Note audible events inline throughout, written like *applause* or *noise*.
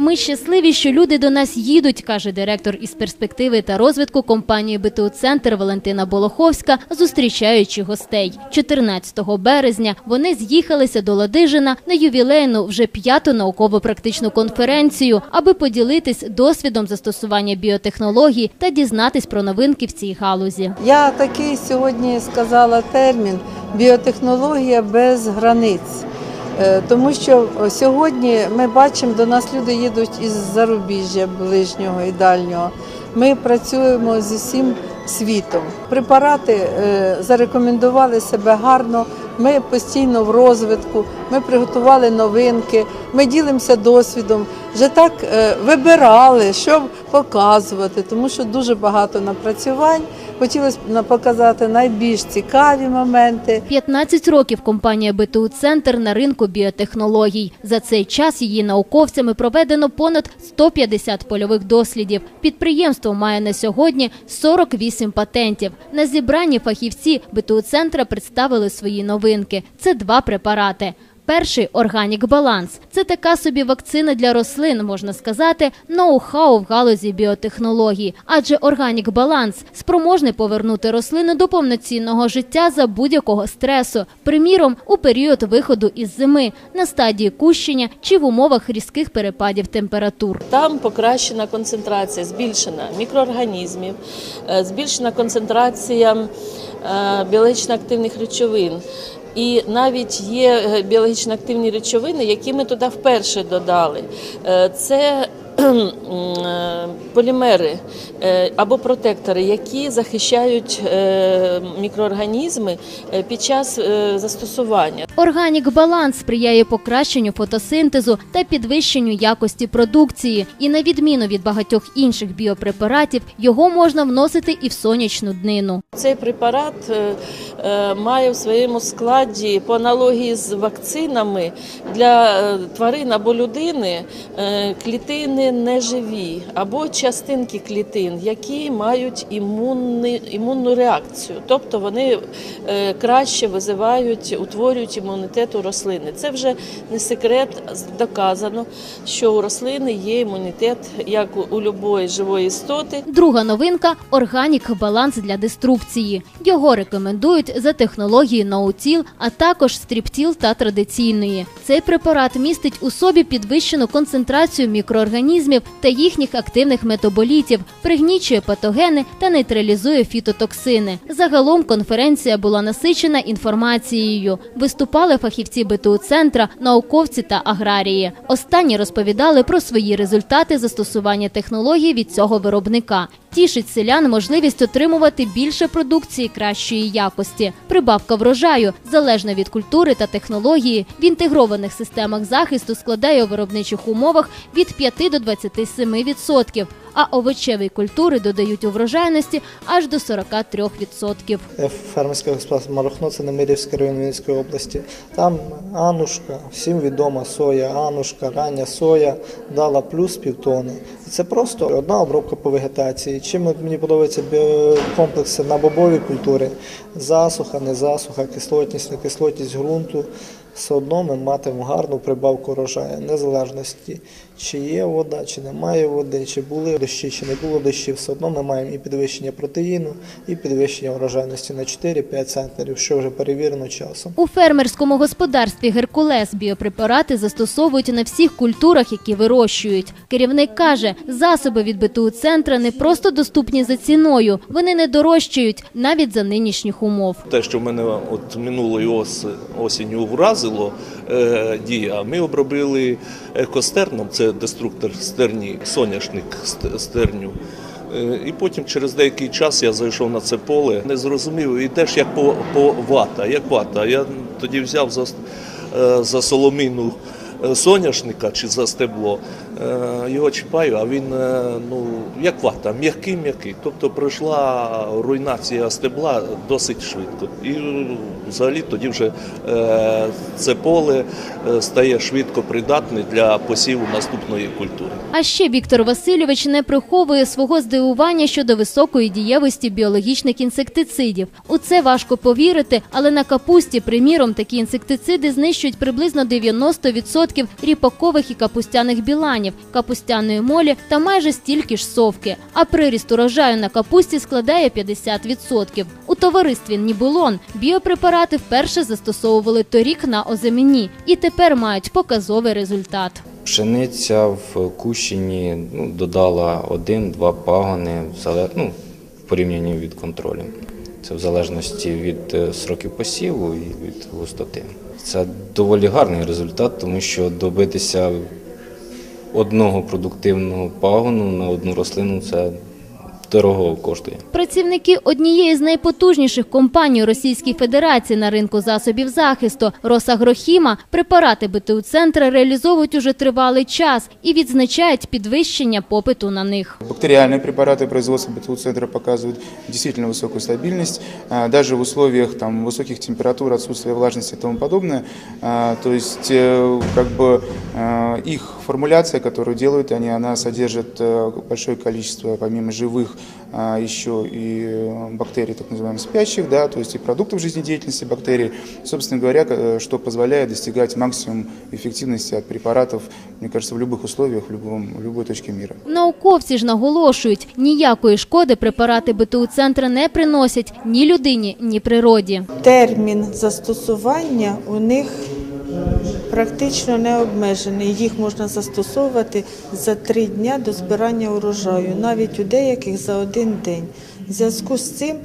Ми щасливі, що люди до нас їдуть, каже директор із перспективи та розвитку компанії БТУ Центр Валентина Болоховська, зустрічаючи гостей. 14 березня вони з'їхалися до Ладижина на ювілейну вже п'яту науково-практичну конференцію, аби поділитись досвідом застосування біотехнологій та дізнатись про новинки в цій галузі. Я такий сьогодні сказала термін біотехнологія без границь. Е, Тому що сьогодні ми бачимо, до нас люди їдуть із зарубіжжя ближнього і дальнього. Ми працюємо з усім світом. Препарати е, зарекомендували себе гарно. Ми постійно в розвитку, ми приготували новинки, ми ділимося досвідом. Вже так е, вибирали, що показувати, тому що дуже багато напрацювань. Хотілося б показати найбільш цікаві моменти. 15 років компанія БТУ Центр на ринку біотехнологій. За цей час її науковцями проведено понад 150 польових дослідів. Підприємство має на сьогодні 48 патентів. На зібранні фахівці БТУ Центра представили свої новинки. Це два препарати. Перший органік баланс. Це така собі вакцина для рослин, можна сказати, ноу-хау в галузі біотехнологій. Адже органік баланс спроможний повернути рослину до повноцінного життя за будь-якого стресу, приміром, у період виходу із зими, на стадії кущення чи в умовах різких перепадів температур. Там покращена концентрація, збільшена мікроорганізмів, е, збільшена концентрація е, біологічно активних речовин. І навіть є е, біологічно активні речовини, які ми туди вперше додали. Е, Це *clears throat* полімери е, або протектори, які захищають е, мікроорганізми е, під час застосування. Органік баланс сприяє покращенню фотосинтезу та підвищенню якості продукції. І на відміну від багатьох інших біопрепаратів, його можна вносити і в сонячну днину. Цей препарат має в своєму складі по аналогії з вакцинами для тварин або людини е, неживі або частинки клітин, які мають імунни, імунну реакцію, тобто вони е, краще визивають, утворюють імунітет у рослини. Це вже не секрет, доказано, що у рослини є імунітет як у, любої живої істоти. Друга новинка органік баланс для деструкції. Його рекомендують за технологією ноутіл, а також стріптіл та традиційної. Цей препарат містить у собі підвищену концентрацію мікроорганізмів та їхніх активних метаболітів, пригнічує патогени та нейтралізує фітотоксини. Загалом конференція була насичена інформацією. Виступали фахівці БТУ центра, науковці та аграрії. Останні розповідали про свої результати застосування технологій від цього виробника. Тішить селян можливість отримувати більше продукції кращої якості. Прибавка врожаю, залежно від культури та технології, в інтегрованих системах захисту складає у виробничих умовах від 5 до 27%, а овочеві культури додають у врожайності аж до 43%. Е, Фермерське господарство Марохно, це Немирівський район Вінницької області. Там Анушка, всім відома соя, Анушка, рання соя дала плюс півтони. Це просто одна обробка по вегетації. Чим мені подобаються комплекси на бобові культури, засуха, не засуха, кислотність, не кислотність ґрунту. Все одно ми матимемо гарну прибавку урожаю, незалежності, чи є вода, чи немає води, чи були дощі, чи не було дощів. Все одно ми маємо і підвищення протеїну, і підвищення врожайності на 4-5 центнерів, що вже перевірено часом. У фермерському господарстві Геркулес біопрепарати застосовують на всіх культурах, які вирощують. Керівник каже, засоби від БТУ центра не просто доступні за ціною, вони не дорожчають навіть за нинішніх умов. Те, що мене от минулої ос, осінню вразило е, дія, ми обробили екостерном, це деструктор стерні, соняшник стерню. Е, І потім через деякий час я зайшов на це поле, не зрозумів, і теж як по, по вата, як вата. Я тоді взяв за, е, за соломину соняшника чи за стебло, його чіпаю, а він е, ну, як вата, м'який-м'який. Тобто пройшла руйнація стебла досить швидко. І взагалі тоді вже е, це поле е, стає швидко придатне для посіву наступної культури. А ще Віктор Васильович не приховує свого здивування щодо високої дієвості біологічних інсектицидів. У це важко повірити, але на капусті, приміром, такі інсектициди знищують приблизно 90% ріпакових і капустяних біланів, капустяної молі та майже стільки ж совки. А приріст урожаю на капусті складає 50%. У товаристві Нібулон біопрепарати вперше застосовували торік на озимені і тепер мають показовий результат. Пшениця в Кущині ну, додала один-два пагони ну, в порівнянні від контролю. Це в залежності від е, сроків посіву і від густоти. Це доволі гарний результат, тому що добитися одного продуктивного пагону на одну рослину це дорого коштує. Працівники однієї з найпотужніших компаній Російської Федерації на ринку засобів захисту Росагрохіма препарати БТУ центра реалізовують уже тривалий час і відзначають підвищення попиту на них. Бактериальные препараты производства БТУ центра показывают действительно высокую стабильность, а, даже в условиях там, высоких температур, отсутствия влажности и тому подобное. А, То есть э, как бы а, их формуляция, которую делают они, она содержит э, большое количество, помимо живых, а, еще и э, бактерий, так называемых спящих, да, то есть и продуктов жизнедеятельности бактерий, собственно говоря, э, что позволяет достигать максимум эффективности от препаратов, мне кажется, в любых условиях, в, любом, в любой точке мира. Науковці ж наголошують, ніякої шкоди препарати БТУ центра не приносять ні людині, ні природі. термін застосування у них практично не обмежений. Їх можна застосовувати за три дня до збирання урожаю, навіть у деяких за один день. В зв'язку з цим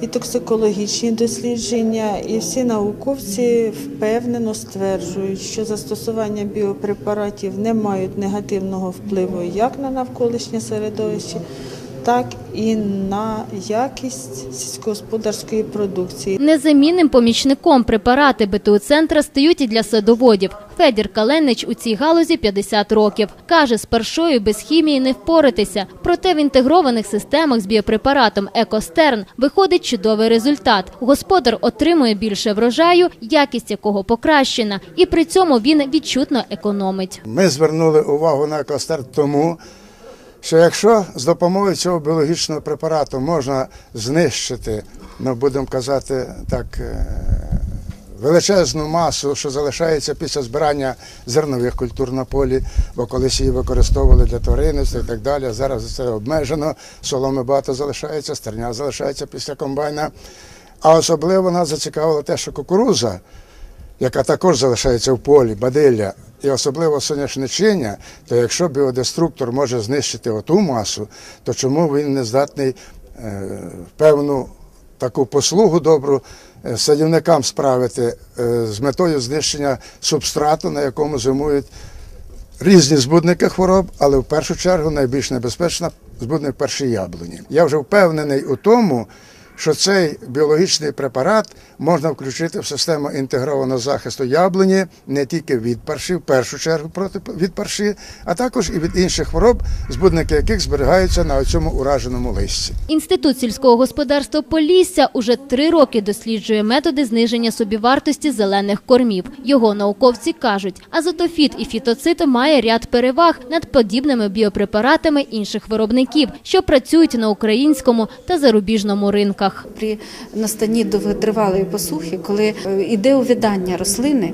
і токсикологічні дослідження, і всі науковці впевнено стверджують, що застосування біопрепаратів не мають негативного впливу як на навколишнє середовище, так і на якість сільськогосподарської продукції. Незамінним помічником препарати БТУ центра стають і для садоводів. Федір Каленич у цій галузі 50 років. Каже, з першою без хімії не впоратися. Проте в інтегрованих системах з біопрепаратом «Екостерн» виходить чудовий результат. Господар отримує більше врожаю, якість якого покращена, і при цьому він відчутно економить. Ми звернули увагу на екостер тому, що якщо з допомогою цього біологічного препарату можна знищити, ну будемо казати так, е, величезну масу, що залишається після збирання зернових культур на полі, бо колись її використовували для тваринництва і так далі. Зараз це обмежено, соломи багато залишається, стерня залишається після комбайна. А особливо нас зацікавило те, що кукуруза яка також залишається в полі, бадилля, і особливо соняшничення, то якщо біодеструктор може знищити оту масу, то чому він не здатний е, певну таку послугу добру е, садівникам справити е, з метою знищення субстрату, на якому зимують різні збудники хвороб, але в першу чергу найбільш небезпечна збудник перші яблуні. Я вже впевнений у тому, що цей біологічний препарат можна включити в систему інтегрованого захисту яблуні не тільки від парші, в першу чергу проти від парші, а також і від інших хвороб, збудники яких зберігаються на цьому ураженому листі. Інститут сільського господарства Полісся уже три роки досліджує методи зниження собівартості зелених кормів. Його науковці кажуть, азотофіт і фітоцит має ряд переваг над подібними біопрепаратами інших виробників, що працюють на українському та зарубіжному ринках. При настанні довготривалої посухи, коли е, йде увядання рослини,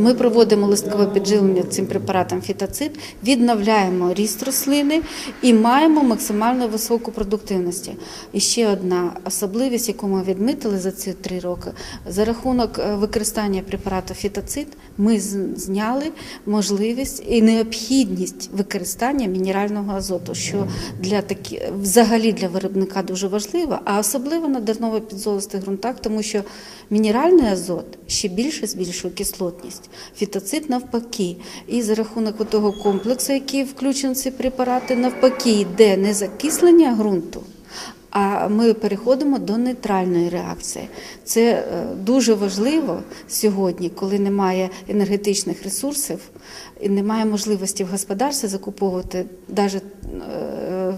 ми проводимо листкове підживлення цим препаратом фітоцид, відновляємо ріст рослини і маємо максимально високу продуктивність. І ще одна особливість, яку ми відмітили за ці три роки, за рахунок е, використання препарату фітоцид ми зняли можливість і необхідність використання мінерального азоту, що для такі взагалі для виробника дуже важливо, а особливо на дерново-підзолистих ґрунтах, тому що мінеральний азот ще більше збільшує кислотність, фітоцид навпаки. І за рахунок того комплексу, який включений в ці препарати, навпаки йде не закислення ґрунту. А ми переходимо до нейтральної реакції. Це е, дуже важливо сьогодні, коли немає енергетичних ресурсів і немає можливості в господарстві закуповувати навіть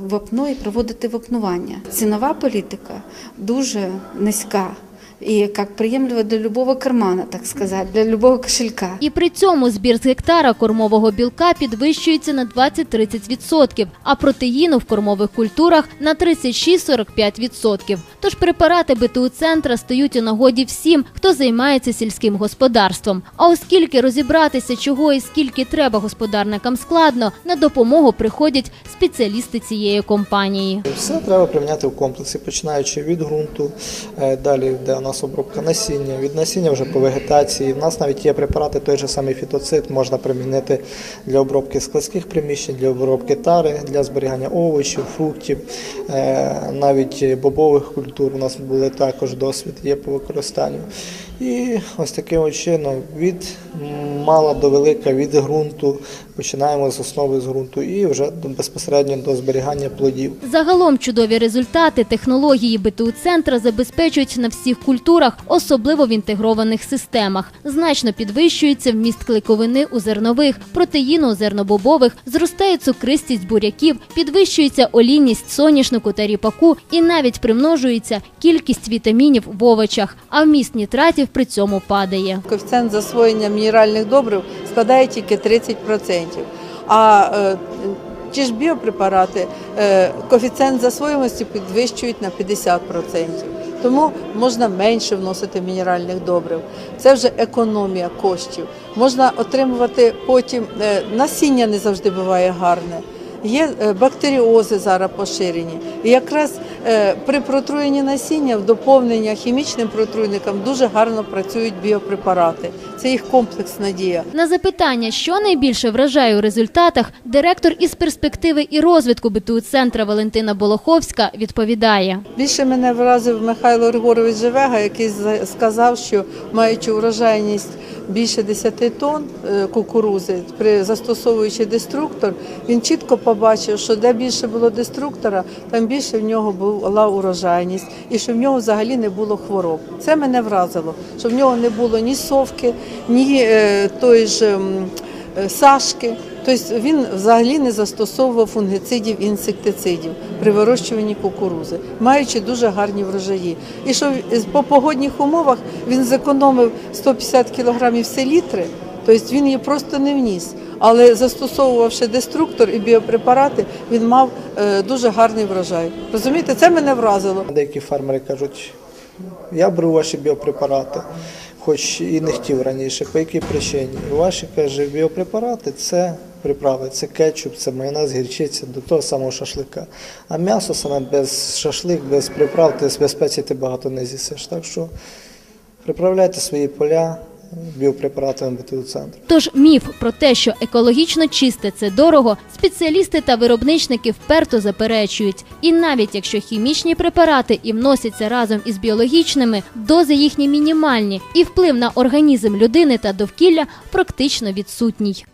вапно і проводити вапнування. Цінова політика дуже низька. І як приємливо для любого кармана, так сказати, для любого кошелька. І при цьому збір з гектара кормового білка підвищується на 20-30%, а протеїну в кормових культурах на 36-45%. Тож препарати БТУ центра стають у нагоді всім, хто займається сільським господарством. А оскільки розібратися, чого і скільки треба господарникам складно, на допомогу приходять спеціалісти цієї компанії. Все треба прийняти в комплексі, починаючи від ґрунту, е, далі йде у нас обробка насіння, від насіння вже по вегетації. У нас навіть є препарати, той же самий фітоцид можна примінити для обробки складських приміщень, для обробки тари, для зберігання овочів, фруктів, е, навіть бобових культур. У нас були також досвід є по використанню. І ось таким чином від мала до велика, від ґрунту починаємо з основи з ґрунту і вже до- безпосередньо до зберігання плодів. Загалом чудові результати технології БТУ центра забезпечують на всіх культурах, особливо в інтегрованих системах. Значно підвищується вміст клейковини у зернових, протеїну у зернобобових, зростає цукристість буряків, підвищується олійність соняшнику та ріпаку і навіть примножується кількість вітамінів в овочах, а вміст нітратів при цьому падає. Коефіцієнт засвоєння мінеральних добрив складає тільки 30%. А е, ті ж біопрепарати, е, коефіцієнт засвоєності підвищують на 50%. Тому можна менше вносити мінеральних добрив. Це вже економія коштів. Можна отримувати потім е, насіння не завжди буває гарне. Є бактеріози зараз поширені. І якраз при протруєнні насіння в доповнення хімічним протруйникам дуже гарно працюють біопрепарати. Це їх комплексна дія. На запитання, що найбільше вражає у результатах, директор із перспективи і розвитку БТУ центра Валентина Болоховська відповідає. Більше мене вразив Михайло Григорович Живега, який за- сказав, що маючи урожайність більше 10 тонн е, кукурузи, при застосовуючи деструктор, він чітко побачив, що де більше було деструктора, там більше в нього була урожайність і що в нього взагалі не було хвороб. Це мене вразило, що в нього не було ні совки, ні е, тої ж. е, Сашки, тобто він взагалі не застосовував фунгицидів і інсектицидів при вирощуванні кукурузи, маючи дуже гарні врожаї. І що по погодних умовах він зекономив 150 кілограмів селітри, тобто він її просто не вніс. Але застосовувавши деструктор і біопрепарати, він мав е, дуже гарний врожай. Розумієте, це мене вразило. Деякі фермери кажуть, я беру ваші біопрепарати, хоч і не хотів раніше. По якій причині? Ваші каже, біопрепарати це приправи, це кетчуп, це майонез, гірчиця до того самого шашлика. А м'ясо саме без шашлик, без приправ, ти без спецій ти багато не з'їсиш. Так що приправляйте свої поля біопрепаратами БТУ центру. Тож міф про те, що екологічно чисте це дорого, спеціалісти та виробничники вперто заперечують. І навіть якщо хімічні препарати і вносяться разом із біологічними, дози їхні мінімальні, і вплив на організм людини та довкілля практично відсутній.